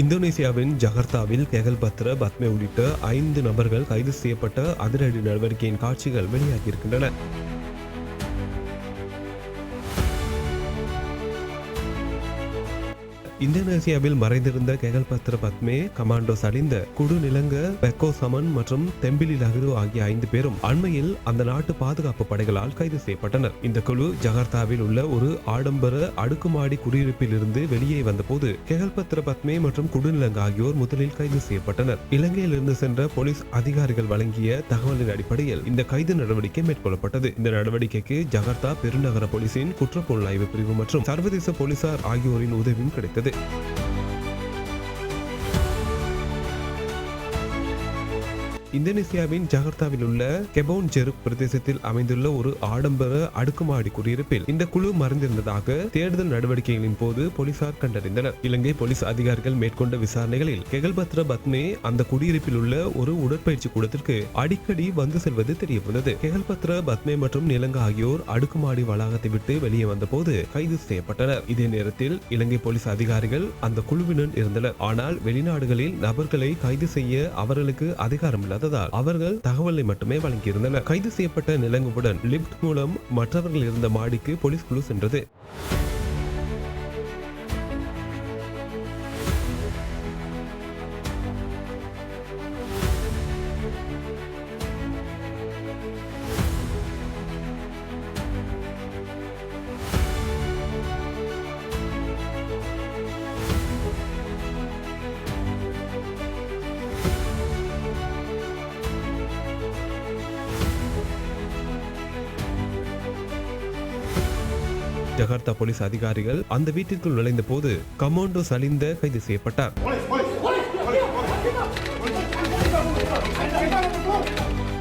இந்தோனேசியாவின் ஜகர்த்தாவில் கெகல்பத்ர பத்மே உள்ளிட்ட ஐந்து நபர்கள் கைது செய்யப்பட்ட அதிரடி நடவடிக்கையின் காட்சிகள் வெளியாகியிருக்கின்றன. இந்தோனேசியாவில் மறைந்திருந்த கெகல்பத்ர பத்மே கமாண்டோ அடைந்த குடு நிலங்க பெக்கோ சமன் மற்றும் தெம்பிலி லஹரு ஆகிய ஐந்து பேரும் அண்மையில் அந்த நாட்டு பாதுகாப்பு படைகளால் கைது செய்யப்பட்டனர். இந்த குழு ஜகார்த்தாவில் உள்ள ஒரு ஆடம்பர அடுக்குமாடி குடியிருப்பில் இருந்து வெளியே வந்தபோது கெகல்பத்ர பத்மே மற்றும் குடுநிலங்க ஆகியோர் முதலில் கைது செய்யப்பட்டனர். இலங்கையிலிருந்து சென்ற போலீஸ் அதிகாரிகள் வழங்கிய தகவலின் அடிப்படையில் இந்த கைது நடவடிக்கை மேற்கொள்ளப்பட்டது. இந்த நடவடிக்கைக்கு ஜகார்த்தா பெருநகர போலீசின் குற்றப்புலனாய்வு பிரிவு மற்றும் சர்வதேச போலீசார் ஆகியோரின் உதவியும் கிடைத்தது. で。இந்தோனேசியாவின் ஜகர்த்தாவில் உள்ள கெபோன் ஜெருக் பிரதேசத்தில் அமைந்துள்ள ஒரு ஆடம்பர அடுக்குமாடி குடியிருப்பில் இந்த குழு மறைந்திருந்ததாக தேடுதல் நடவடிக்கைகளின் போது போலீசார் கண்டறிந்தனர். இலங்கை போலீஸ் அதிகாரிகள் மேற்கொண்ட விசாரணைகளில் கெகல்பத்ர பத்மே அந்த குடியிருப்பில் உள்ள ஒரு உடற்பயிற்சி கூடத்திற்கு அடிக்கடி வந்து செல்வது தெரிய வந்தது கெகல்பத்ர பத்மே மற்றும் நிலங்க ஆகியோர் அடுக்குமாடி வளாகத்தை விட்டு வெளியே வந்தபோது கைது செய்யப்பட்டனர். இதே நேரத்தில் இலங்கை போலீஸ் அதிகாரிகள் அந்த குழுவினர் இருந்தனர். ஆனால் வெளிநாடுகளில் நபர்களை கைது செய்ய அவர்களுக்கு அதிகாரம் இருந்ததால் அவர்கள் தகவலை மட்டுமே வழங்கியிருந்தனர். கைது செய்யப்பட்ட நிலங்குடன் லிப்ட் மூலம் மற்றவர்கள் இருந்த மாடிக்கு போலீஸ் குழு சென்றது. ஜகார்த்தா போலீஸ் அதிகாரிகள் அந்த வீட்டிற்குள் நுழைந்த போது கமாண்டோ சலிந்த கைது செய்யப்பட்டார்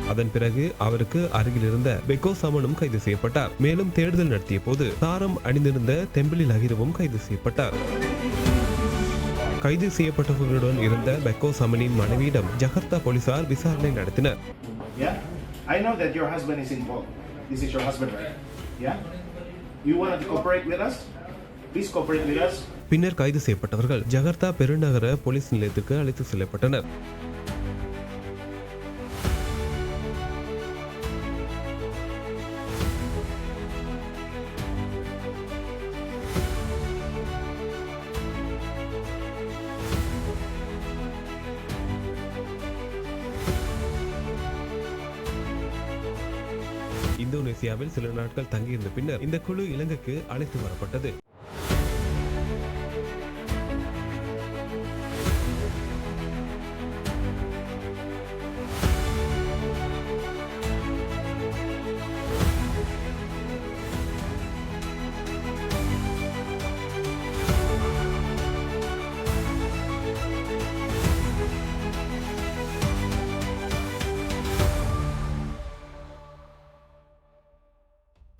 அதன் பிறகு அவருக்கு அருகில் இருந்த பெக்கோ சமனும் கைது செய்யப்பட்டார் மேலும் தேடுதல் நடத்திய போது தாரம் அணிந்திருந்த தெம்பிலி லகிரவும் கைது செய்யப்பட்டார் கைது செய்யப்பட்டவர்களுடன் இருந்த பெக்கோ சமனின் மனைவியிடம் ஜகர்த்தா போலீசார் விசாரணை நடத்தினர் Yeah? I know that your husband is involved. This is your husband, right? Yeah? You to cooperate with us? Please cooperate with us. பின்னர் கைது செய்யப்பட்டவர்கள் ஜகர்த்தா பெருநகர போலீஸ் நிலையத்துக்கு அழைத்து செல்லப்பட்டனர் இந்தோனேசியாவில் சில நாட்கள் தங்கியிருந்த பின்னர் இந்த குழு இலங்கைக்கு அழைத்து வரப்பட்டது.